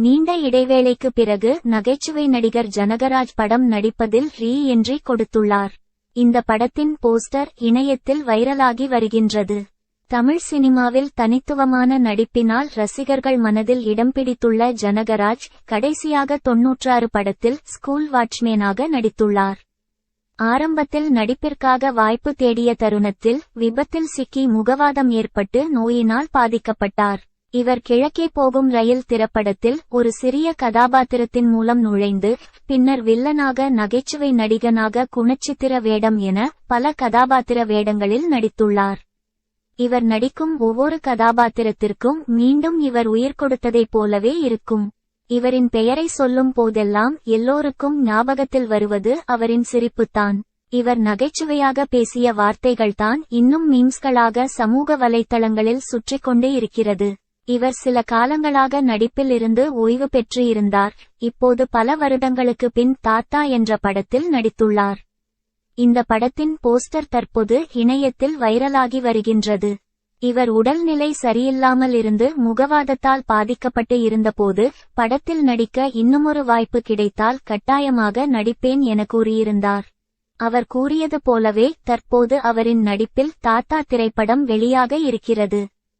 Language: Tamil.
நீண்ட இடைவேளைக்கு பிறகு நகைச்சுவை நடிகர் ஜனகராஜ் படம் நடிப்பதில் ரீ என்றி கொடுத்துள்ளார். இந்த படத்தின் போஸ்டர் இணையத்தில் வைரலாகி வருகின்றது. தமிழ் சினிமாவில் தனித்துவமான நடிப்பினால் ரசிகர்கள் மனதில் இடம் பிடித்துள்ள ஜனகராஜ் கடைசியாக தொன்னூற்றாறு படத்தில் ஸ்கூல் வாட்ச்மேனாக நடித்துள்ளார். ஆரம்பத்தில் நடிப்பிற்காக வாய்ப்பு தேடிய தருணத்தில் விபத்தில் சிக்கி முகவாதம் ஏற்பட்டு நோயினால் பாதிக்கப்பட்டார். இவர் கிழக்கே போகும் ரயில் திரைப்படத்தில் ஒரு சிறிய கதாபாத்திரத்தின் மூலம் நுழைந்து பின்னர் வில்லனாக நகைச்சுவை நடிகனாக குணச்சித்திர வேடம் என பல கதாபாத்திர வேடங்களில் நடித்துள்ளார். இவர் நடிக்கும் ஒவ்வொரு கதாபாத்திரத்திற்கும் மீண்டும் இவர் உயிர் கொடுத்ததைப் போலவே இருக்கும். இவரின் பெயரை சொல்லும் போதெல்லாம் எல்லோருக்கும் ஞாபகத்தில் வருவது அவரின் சிரிப்புத்தான். இவர் நகைச்சுவையாக பேசிய வார்த்தைகள்தான் இன்னும் மீம்ஸ்களாக சமூக வலைத்தளங்களில் சுற்றிக்கொண்டே இருக்கிறது. இவர் சில காலங்களாக நடிப்பில் இருந்து ஓய்வு பெற்று இருந்தார் இப்போது பல வருடங்களுக்கு பின் தாத்தா என்ற படத்தில் நடித்துள்ளார். இந்த படத்தின் போஸ்டர் தற்போது இணையத்தில் வைரலாகி வருகின்றது. இவர் உடல்நிலை சரியில்லாமல் இருந்து முகவாதத்தால் பாதிக்கப்பட்டு இருந்தபோது படத்தில் நடிக்க இன்னுமொரு வாய்ப்பு கிடைத்தால் கட்டாயமாக நடிப்பேன் என கூறியிருந்தார். அவர் கூறியது போலவே தற்போது அவரின் நடிப்பில் தாத்தா திரைப்படம் வெளியாக இருக்கிறது.